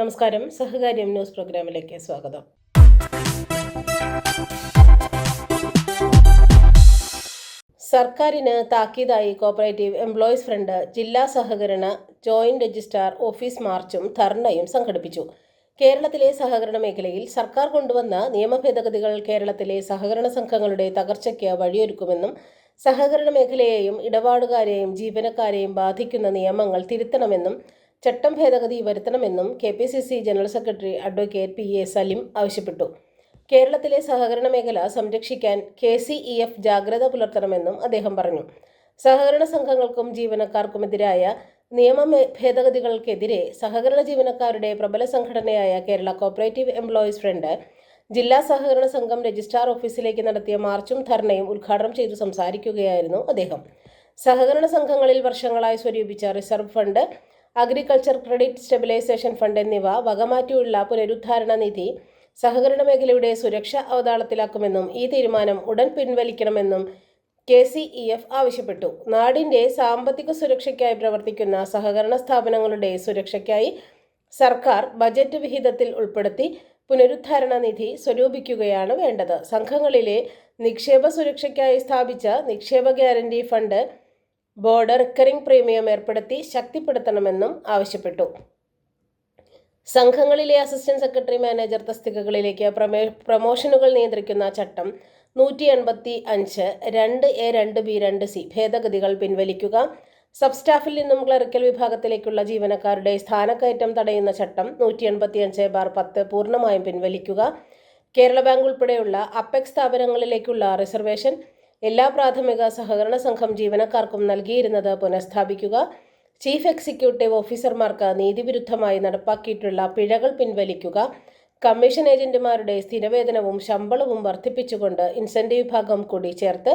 നമസ്കാരം. സഹകാര്യം ന്യൂസ് പ്രോഗ്രാമിലേക്ക് സ്വാഗതം. സർക്കാരിന് താക്കീതായി കോപ്പറേറ്റീവ് എംപ്ലോയീസ് ഫ്രണ്ട് ജില്ലാ സഹകരണ ജോയിന്റ് രജിസ്ട്രാർ ഓഫീസ് മാർച്ചും ധർണയും സംഘടിപ്പിച്ചു. കേരളത്തിലെ സഹകരണ മേഖലയിൽ സർക്കാർ കൊണ്ടുവന്ന നിയമ ഭേദഗതികൾ കേരളത്തിലെ സഹകരണ സംഘങ്ങളുടെ തകർച്ചയ്ക്ക് വഴിയൊരുക്കുമെന്നും സഹകരണ മേഖലയെയും ഇടപാടുകാരെയും ജീവനക്കാരെയും ബാധിക്കുന്ന നിയമങ്ങൾ തിരുത്തണമെന്നും ചട്ടം ഭേദഗതി വരുത്തണമെന്നും K P C C general secretary advocate P A Salim ആവശ്യപ്പെട്ടു. കേരളത്തിലെ സഹകരണ മേഖല സംരക്ഷിക്കാൻ കെ സി ഇ എഫ് ജാഗ്രത പുലർത്തണമെന്നും അദ്ദേഹം പറഞ്ഞു. സഹകരണ സംഘങ്ങൾക്കും ജീവനക്കാർക്കുമെതിരായ നിയമ ഭേദഗതികൾക്കെതിരെ സഹകരണ ജീവനക്കാരുടെ പ്രബല സംഘടനയായ കേരള കോപ്പറേറ്റീവ് എംപ്ലോയീസ് ഫ്രണ്ട് ജില്ലാ സഹകരണ സംഘം രജിസ്ട്രാർ ഓഫീസിലേക്ക് നടത്തിയ മാർച്ചും ധർണയും ഉദ്ഘാടനം ചെയ്തു സംസാരിക്കുകയായിരുന്നു അദ്ദേഹം. സഹകരണ സംഘങ്ങളിൽ വർഷങ്ങളായി സ്വരൂപിച്ച reserve fund agriculture credit stabilisation fund എന്നിവ വകമാറ്റിയുള്ള പുനരുദ്ധാരണ നിധി സഹകരണ മേഖലയുടെ സുരക്ഷ അവതാളത്തിലാക്കുമെന്നും ഈ തീരുമാനം ഉടൻ പിൻവലിക്കണമെന്നും കെ സി ഇ എഫ് ആവശ്യപ്പെട്ടു. നാടിന്റെ സാമ്പത്തിക സുരക്ഷയ്ക്കായി പ്രവർത്തിക്കുന്ന സഹകരണ സ്ഥാപനങ്ങളുടെ സുരക്ഷയ്ക്കായി സർക്കാർ ബജറ്റ് വിഹിതത്തിൽ ഉൾപ്പെടുത്തി പുനരുദ്ധാരണ നിധി സ്വരൂപിക്കുകയാണ് വേണ്ടത്. സംഘങ്ങളിലെ നിക്ഷേപ സുരക്ഷയ്ക്കായി സ്ഥാപിച്ച നിക്ഷേപ guarantee fund board recurring premium ഏർപ്പെടുത്തി ശക്തിപ്പെടുത്തണമെന്നും ആവശ്യപ്പെട്ടു. സംഘങ്ങളിലെ അസിസ്റ്റന്റ് സെക്രട്ടറി മാനേജർ തസ്തികകളിലേക്ക് പ്രമേ പ്രമോഷനുകൾ നിയന്ത്രിക്കുന്ന ചട്ടം നൂറ്റി എൺപത്തി അഞ്ച് രണ്ട് എ രണ്ട് ബി രണ്ട് സി ഭേദഗതികൾ പിൻവലിക്കുക സബ് സ്റ്റാഫിൽ നിന്നും ക്ലറിക്കൽ വിഭാഗത്തിലേക്കുള്ള ജീവനക്കാരുടെ സ്ഥാനക്കയറ്റം തടയുന്ന ചട്ടം നൂറ്റി എൺപത്തി അഞ്ച് ബാർ പത്ത് പൂർണമായും പിൻവലിക്കുക കേരള ബാങ്ക് ഉൾപ്പെടെയുള്ള അപ്പെക്സ് സ്ഥാപനങ്ങളിലേക്കുള്ള റിസർവേഷൻ എല്ലാ പ്രാഥമിക സഹകരണ സംഘം ജീവനക്കാർക്കും നൽകിയിരുന്നത് പുനഃസ്ഥാപിക്കുക. ചീഫ് എക്സിക്യൂട്ടീവ് ഓഫീസർമാർക്ക് നീതിവിരുദ്ധമായി നടപ്പാക്കിയിട്ടുള്ള പിഴകൾ പിൻവലിക്കുക. കമ്മീഷൻ ഏജന്റുമാരുടെ സ്ഥിരവേതനവും ശമ്പളവും വർദ്ധിപ്പിച്ചുകൊണ്ട് ഇൻസെന്റീവ് വിഭാഗം കൂടി ചേർത്ത്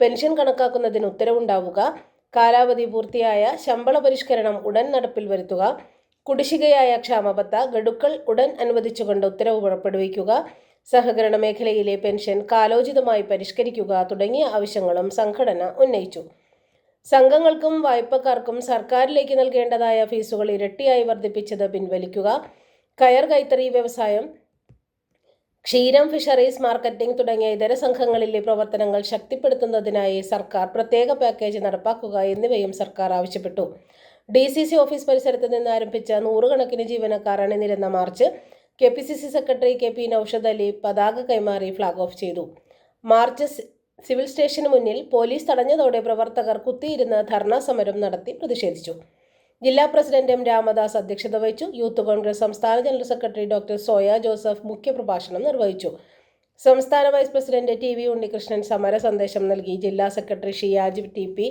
പെൻഷൻ കണക്കാക്കുന്നതിന് ഉത്തരവുണ്ടാവുക. കാലാവധി പൂർത്തിയായ ശമ്പള പരിഷ്കരണം ഉടൻ നടപ്പിൽ വരുത്തുക. കുടിശ്ശികയായ ക്ഷാമബത്ത ഗഡുക്കൾ ഉടൻ അനുവദിച്ചുകൊണ്ട് ഉത്തരവ് പുറപ്പെടുവിക്കുക. സഹകരണ മേഖലയിലെ പെൻഷൻ കാലോചിതമായി പരിഷ്കരിക്കുക തുടങ്ങിയ ആവശ്യങ്ങളും സംഘടന ഉന്നയിച്ചു. സംഘങ്ങൾക്കും വായ്പക്കാർക്കും സർക്കാരിലേക്ക് നൽകേണ്ടതായ ഫീസുകൾ ഇരട്ടിയായി വർദ്ധിപ്പിച്ചത് പിൻവലിക്കുക കയർ കൈത്തറി വ്യവസായം ക്ഷീരം ഫിഷറീസ് മാർക്കറ്റിംഗ് തുടങ്ങിയ ഇതര സംഘങ്ങളിലെ പ്രവർത്തനങ്ങൾ ശക്തിപ്പെടുത്തുന്നതിനായി സർക്കാർ പ്രത്യേക പാക്കേജ് നടപ്പാക്കുക എന്നിവയും സർക്കാർ ആവശ്യപ്പെട്ടു. ഡി ഓഫീസ് പരിസരത്ത് നിന്ന് ആരംഭിച്ച നൂറുകണക്കിന് ജീവനക്കാർ അണിനിരുന്ന march K P C C secretary K P Noushad Ali പതാക കൈമാറി ഫ്ളാഗ് ഓഫ് ചെയ്തു. മാർച്ച് സിവിൽ സ്റ്റേഷന് മുന്നിൽ പോലീസ് തടഞ്ഞതോടെ പ്രവർത്തകർ കുത്തിയിരുന്ന് ധർണാ സമരം നടത്തി പ്രതിഷേധിച്ചു. ജില്ലാ പ്രസിഡന്റ് എം രാമദാസ് അധ്യക്ഷത വഹിച്ചു. യൂത്ത് കോൺഗ്രസ് സംസ്ഥാന general secretary doctor Soya Joseph മുഖ്യപ്രഭാഷണം നിർവഹിച്ചു. സംസ്ഥാന vice president T V Unnikrishnan സമര സന്ദേശം നൽകി. ജില്ലാ secretary Shiyaj T P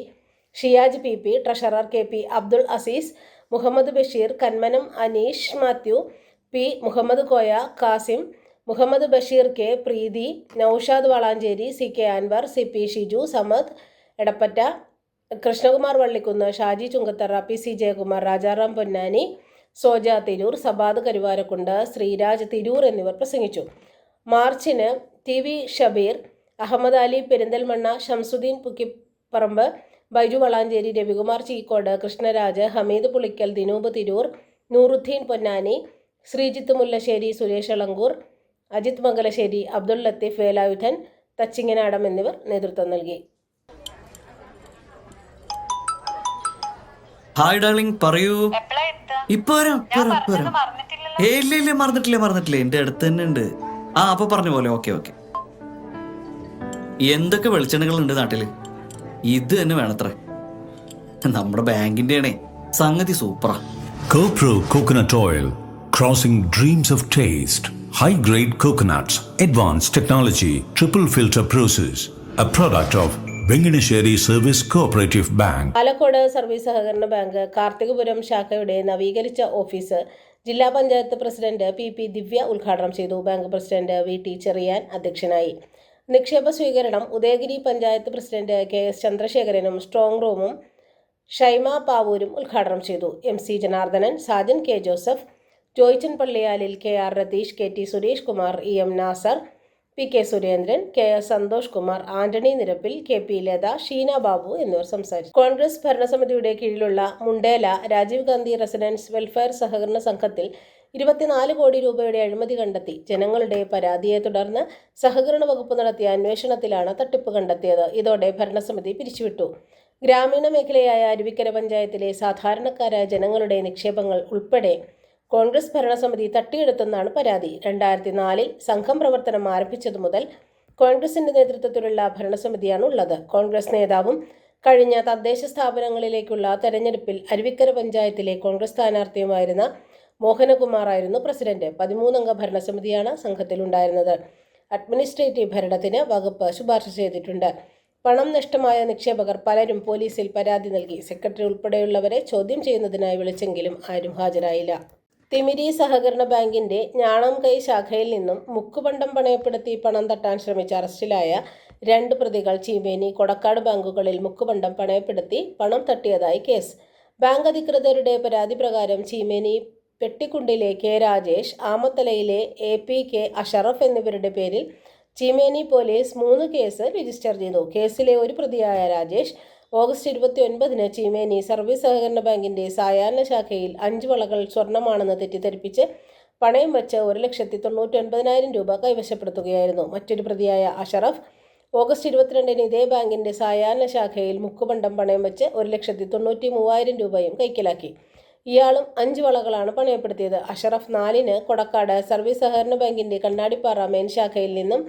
Shiyaj P P treasurer K P Abdul Azeez Muhammad Basheer Kanmanam Aneesh Mathew P Muhammad Koya Kasim Muhammad Basheer K Preethi Noushad Valanchery C K Anwar C P Shiju Samad Edappatta Krishnakumar Vallikkunnu Shaji Chungathara P C Jayakumar Rajaram Ponnani Soja Tirur Sabad Karuvarakundu Sreeraj Tirur എന്നിവർ പ്രസംഗിച്ചു. മാർച്ചിന് T V Shabeer Ahmed Ali Perinthalmanna Shamsuddin Pukkiparamba Baiju Valanchery Ravikumar Cheekode Krishnaraj Hameed Pulikkal Dinoop Tirur Nooruddin Ponnani Sreejith Mullassery Suresh Elankur Ajith Mangalassery Abdul Latheef Velayudhan Thachinganadam എന്നിവർ നേതൃത്വം നൽകി. Hi darling പറയൂ? ഇപ്പൊ വരാം ഏ ഇല്ല ഇല്ല മറന്നിട്ടില്ല മറന്നിട്ടില്ല. എന്റെ അടുത്ത് തന്നെ ഉണ്ട്. ആ അപ്പൊ പറഞ്ഞ പോലെ ഓക്കെ ഓക്കെ. എന്തൊക്കെ വെളിച്ചെണ്ണകൾ ഉണ്ട് നാട്ടിൽ? ഇത് തന്നെ വേണത്ര. നമ്മുടെ ബാങ്കിന്റെ ആണേ സംഗതി സൂപ്പറാ. കോപ്രോ coconut Oil, crossing dreams of taste. High grade coconuts, advanced technology, triple filter process. A product of Venganesheri service cooperative bank Palakkode service സഹകരണ ബാങ്ക് കാർത്തികപുരം ശാഖയുടെ നവീകരിച്ച ഓഫീസ് ജില്ലാ panchayat president P P Divya ഉദ്ഘാടനം ചെയ്തു bank president V T Cheriyan അധ്യക്ഷനായി നിക്ഷേപ സ്വീകരണം Udayagiri panchayat president K S ചന്ദ്രശേഖരനും strong റൂമും ഷൈമ പാവൂരും ഉദ്ഘാടനം ചെയ്തു M C Janardhanan Sajan K Joseph Joychan Palliyalil K R Ratheesh K T Suresh Kumar E M Nasar P K Surendran K S Santhosh Kumar Antony Nirappil K P Latha Sheena Babu എന്നിവർ സംസാരിച്ചു. കോൺഗ്രസ് ഭരണസമിതിയുടെ കീഴിലുള്ള Mundela Rajiv Gandhi residents welfare സഹകരണ സംഘത്തിൽ ഇരുപത്തിനാല് കോടി രൂപയുടെ അഴിമതി കണ്ടെത്തി. ജനങ്ങളുടെ പരാതിയെ തുടർന്ന് സഹകരണ വകുപ്പ് നടത്തിയ അന്വേഷണത്തിലാണ് തട്ടിപ്പ് കണ്ടെത്തിയത്. ഇതോടെ ഭരണസമിതി പിരിച്ചുവിട്ടു. ഗ്രാമീണ മേഖലയായ അരുവിക്കര പഞ്ചായത്തിലെ സാധാരണക്കാരായ ജനങ്ങളുടെ നിക്ഷേപങ്ങൾ ഉൾപ്പെടെ കോൺഗ്രസ് ഭരണസമിതി തട്ടിയെടുത്തെന്നാണ് പരാതി. രണ്ടായിരത്തി നാലിൽ സംഘം പ്രവർത്തനം ആരംഭിച്ചതു മുതൽ കോൺഗ്രസിന്റെ നേതൃത്വത്തിലുള്ള ഭരണസമിതിയാണ് ഉള്ളത് കോൺഗ്രസ് നേതാവും കഴിഞ്ഞ തദ്ദേശ സ്ഥാപനങ്ങളിലേക്കുള്ള തെരഞ്ഞെടുപ്പിൽ അരുവിക്കര പഞ്ചായത്തിലെ കോൺഗ്രസ് സ്ഥാനാർത്ഥിയുമായിരുന്ന മോഹനകുമാർ ആയിരുന്നു പ്രസിഡന്റ്. പതിമൂന്നംഗ ഭരണസമിതിയാണ് സംഘത്തിലുണ്ടായിരുന്നത്. അഡ്മിനിസ്ട്രേറ്റീവ് ഭരണത്തിന് വകുപ്പ് ശുപാർശ ചെയ്തിട്ടുണ്ട്. പണം നഷ്ടമായ നിക്ഷേപകർ പലരും പോലീസിൽ പരാതി നൽകി. സെക്രട്ടറി ഉൾപ്പെടെയുള്ളവരെ ചോദ്യം ചെയ്യുന്നതിനായി വിളിച്ചെങ്കിലും ആരും ഹാജരായില്ല. തിമിരി സഹകരണ ബാങ്കിന്റെ ഞാണംകൈ ശാഖയിൽ നിന്നും മുക്കുപണ്ടം പണയപ്പെടുത്തി പണം തട്ടാൻ ശ്രമിച്ച അറസ്റ്റിലായ രണ്ട് പ്രതികൾ ചീമേനി കൊടക്കാട് ബാങ്കുകളിൽ മുക്കുപണ്ടം പണയപ്പെടുത്തി പണം തട്ടിയതായി കേസ്. ബാങ്ക് അധികൃതരുടെ പരാതി പ്രകാരം ചീമേനി പെട്ടിക്കുണ്ടിലെ കെ രാജേഷ് ആമത്തലയിലെ എ പി കെ അഷറഫ് എന്നിവരുടെ പേരിൽ ചീമേനി പോലീസ് മൂന്ന് കേസ് രജിസ്റ്റർ ചെയ്തു. കേസിലെ ഒരു പ്രതിയായ രാജേഷ് ഓഗസ്റ്റ് ഇരുപത്തി ഒൻപതിന് ചീമേനി സർവീസ് സഹകരണ ബാങ്കിന്റെ സായാഹ്ന ശാഖയിൽ അഞ്ച് വളകൾ സ്വർണമാണെന്ന് തെറ്റിദ്ധരിപ്പിച്ച് പണയം വെച്ച് ഒരു ലക്ഷത്തി തൊണ്ണൂറ്റി ഒൻപതിനായിരം രൂപ കൈവശപ്പെടുത്തുകയായിരുന്നു. മറ്റൊരു പ്രതിയായ അഷറഫ് ഓഗസ്റ്റ് ഇരുപത്തിരണ്ടിന് ഇതേ ബാങ്കിന്റെ സായാഹ്ന ശാഖയിൽ മുക്കുപണ്ടം പണയം വെച്ച് ഒരു ലക്ഷത്തി തൊണ്ണൂറ്റി മൂവായിരം രൂപയും കൈക്കലാക്കി. ഇയാളും അഞ്ച് വളകളാണ് പണയപ്പെടുത്തിയത്. അഷറഫ് നാലിന് കൊടക്കാട് സർവീസ് സഹകരണ ബാങ്കിന്റെ കണ്ണാടിപ്പാറ മെയിൻ ശാഖയിൽ നിന്നും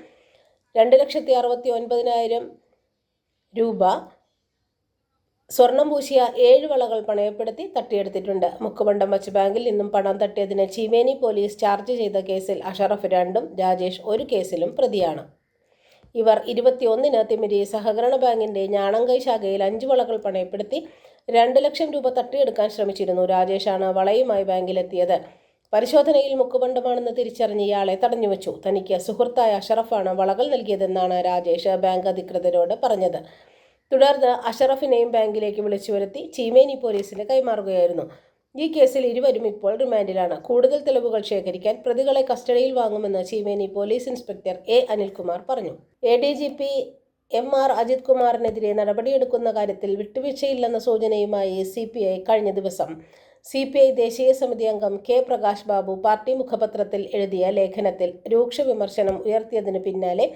രണ്ട് ലക്ഷത്തി അറുപത്തി ഒൻപതിനായിരം രൂപ സ്വർണം പൂശിയ ഏഴ് വളകൾ പണയപ്പെടുത്തി തട്ടിയെടുത്തിട്ടുണ്ട്. മുക്കുപണ്ടം വച്ച് ബാങ്കിൽ നിന്നും പണം തട്ടിയതിന് ചീമേനി പോലീസ് ചാർജ് ചെയ്ത കേസിൽ അഷറഫ് രണ്ടും രാജേഷ് ഒരു കേസിലും പ്രതിയാണ്. ഇവർ ഇരുപത്തിയൊന്നിന് തിമിരി സഹകരണ ബാങ്കിന്റെ ഞാണങ്കൈ ശാഖയിൽ അഞ്ച് വളകൾ പണയപ്പെടുത്തി രണ്ട് ലക്ഷം രൂപ തട്ടിയെടുക്കാൻ ശ്രമിച്ചിരുന്നു. രാജേഷാണ് വളയുമായി ബാങ്കിലെത്തിയത്. പരിശോധനയിൽ മുക്കുപണ്ടമാണെന്ന് തിരിച്ചറിഞ്ഞ് ഇയാളെ തടഞ്ഞുവച്ചു. തനിക്ക് സുഹൃത്തായ അഷറഫാണ് വളകൾ നൽകിയതെന്നാണ് രാജേഷ് ബാങ്ക് അധികൃതരോട് പറഞ്ഞത്. തുടർന്ന് അഷറഫിനെയും ബാങ്കിലേക്ക് വിളിച്ചു വരുത്തി ചീമേനി പോലീസിന് കൈമാറുകയായിരുന്നു. ഈ കേസിൽ ഇരുവരും ഇപ്പോൾ റിമാൻഡിലാണ്. കൂടുതൽ തെളിവുകൾ ശേഖരിക്കാൻ പ്രതികളെ കസ്റ്റഡിയിൽ വാങ്ങുമെന്ന് Cheemeni police inspector A Anilkumar പറഞ്ഞു. A D G P M R Ajith കുമാറിനെതിരെ നടപടിയെടുക്കുന്ന കാര്യത്തിൽ വിട്ടുവീഴ്ചയില്ലെന്ന സൂചനയുമായി സി പി ഐ കഴിഞ്ഞ ദിവസം. സി പി ഐ ദേശീയ സമിതി അംഗം കെ പ്രകാശ് ബാബു പാർട്ടി മുഖപത്രത്തിൽ എഴുതിയ ലേഖനത്തിൽ രൂക്ഷ വിമർശനം ഉയർത്തിയതിന് പിന്നാലെ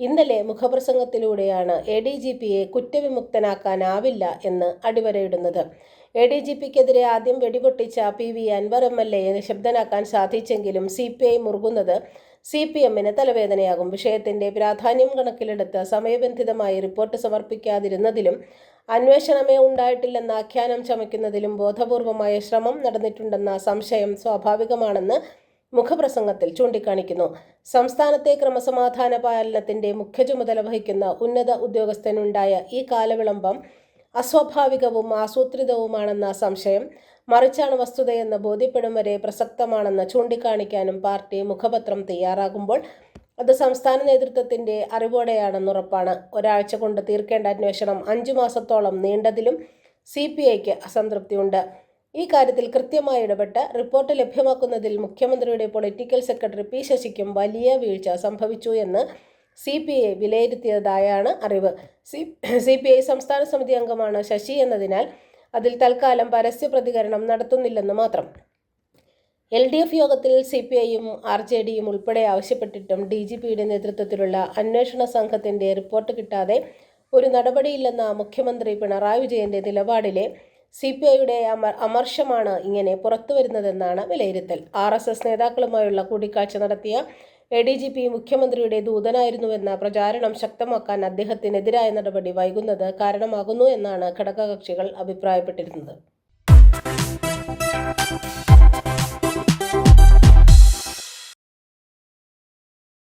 ഇന്നലെ മുഖപ്രസംഗത്തിലൂടെയാണ് എ ഡി ജി പിയെ കുറ്റവിമുക്തനാക്കാനാവില്ല എന്ന് അടിവരയിടുന്നത്. എ ഡി ജി പിക്കെതിരെ ആദ്യം വെടിപൊട്ടിച്ച P V Anwar M L എയെ നിശബ്ദനാക്കാൻ സാധിച്ചെങ്കിലും സി പി ഐ മുറുകുന്നത് സി പി എമ്മിന് തലവേദനയാകും. വിഷയത്തിന്റെ പ്രാധാന്യം കണക്കിലെടുത്ത് സമയബന്ധിതമായി റിപ്പോർട്ട് സമർപ്പിക്കാതിരുന്നതിലും അന്വേഷണമേ ഉണ്ടായിട്ടില്ലെന്ന ആഖ്യാനം ചമയ്ക്കുന്നതിലും ബോധപൂർവമായ ശ്രമം നടന്നിട്ടുണ്ടെന്ന സംശയം സ്വാഭാവികമാണെന്ന് മുഖപ്രസംഗത്തിൽ ചൂണ്ടിക്കാണിക്കുന്നു. സംസ്ഥാനത്തെ ക്രമസമാധാന പാലനത്തിന്റെ മുഖ്യ ചുമതല വഹിക്കുന്ന ഉന്നത ഉദ്യോഗസ്ഥനുണ്ടായ ഈ കാലവിളംബം അസ്വാഭാവികവും ആസൂത്രിതവുമാണെന്ന സംശയം മറിച്ചാണ് വസ്തുതയെന്ന് ബോധ്യപ്പെടും വരെ പ്രസക്തമാണെന്ന് ചൂണ്ടിക്കാണിക്കാനും പാർട്ടി മുഖപത്രം തയ്യാറാകുമ്പോൾ അത് സംസ്ഥാന നേതൃത്വത്തിന്റെ അറിവോടെയാണെന്ന് ഉറപ്പാണ്. ഒരാഴ്ച കൊണ്ട് തീർക്കേണ്ട അന്വേഷണം അഞ്ചു മാസത്തോളം നീണ്ടതിലും സി പി ഐക്ക് അസംതൃപ്തിയുണ്ട്. ഈ കാര്യത്തിൽ കൃത്യമായി ഇടപെട്ട് റിപ്പോർട്ട് ലഭ്യമാക്കുന്നതിൽ മുഖ്യമന്ത്രിയുടെ പൊളിറ്റിക്കൽ സെക്രട്ടറി പി ശശിക്കും വലിയ വീഴ്ച സംഭവിച്ചു എന്ന് സി പി ഐ വിലയിരുത്തിയതായാണ് അറിവ്. സി സി പി ഐ സംസ്ഥാന സമിതി അംഗമാണ് ശശി എന്നതിനാൽ അതിൽ തൽക്കാലം പരസ്യ പ്രതികരണം നടത്തുന്നില്ലെന്ന് മാത്രം. എൽ ഡി എഫ് യോഗത്തിൽ സി പി ഐയും ആർ ജെ ഡിയും ഉൾപ്പെടെ ആവശ്യപ്പെട്ടിട്ടും ഡി ജി പിയുടെ നേതൃത്വത്തിലുള്ള അന്വേഷണ സംഘത്തിന്റെ റിപ്പോർട്ട് കിട്ടാതെ ഒരു നടപടിയില്ലെന്ന മുഖ്യമന്ത്രി പിണറായി വിജയന്റെ നിലപാടിലെ സി പി ഐയുടെ അമർ അമർഷമാണ് ഇങ്ങനെ പുറത്തു വരുന്നതെന്നാണ് വിലയിരുത്തൽ. ആർ എസ് എസ് നേതാക്കളുമായുള്ള കൂടിക്കാഴ്ച നടത്തിയ എ ഡി ജി പി മുഖ്യമന്ത്രിയുടെ ദൂതനായിരുന്നുവെന്ന പ്രചാരണം ശക്തമാക്കാൻ അദ്ദേഹത്തിനെതിരായ നടപടി വൈകുന്നത് കാരണമാകുന്നു എന്നാണ് ഘടകകക്ഷികൾ അഭിപ്രായപ്പെട്ടിരുന്നത്.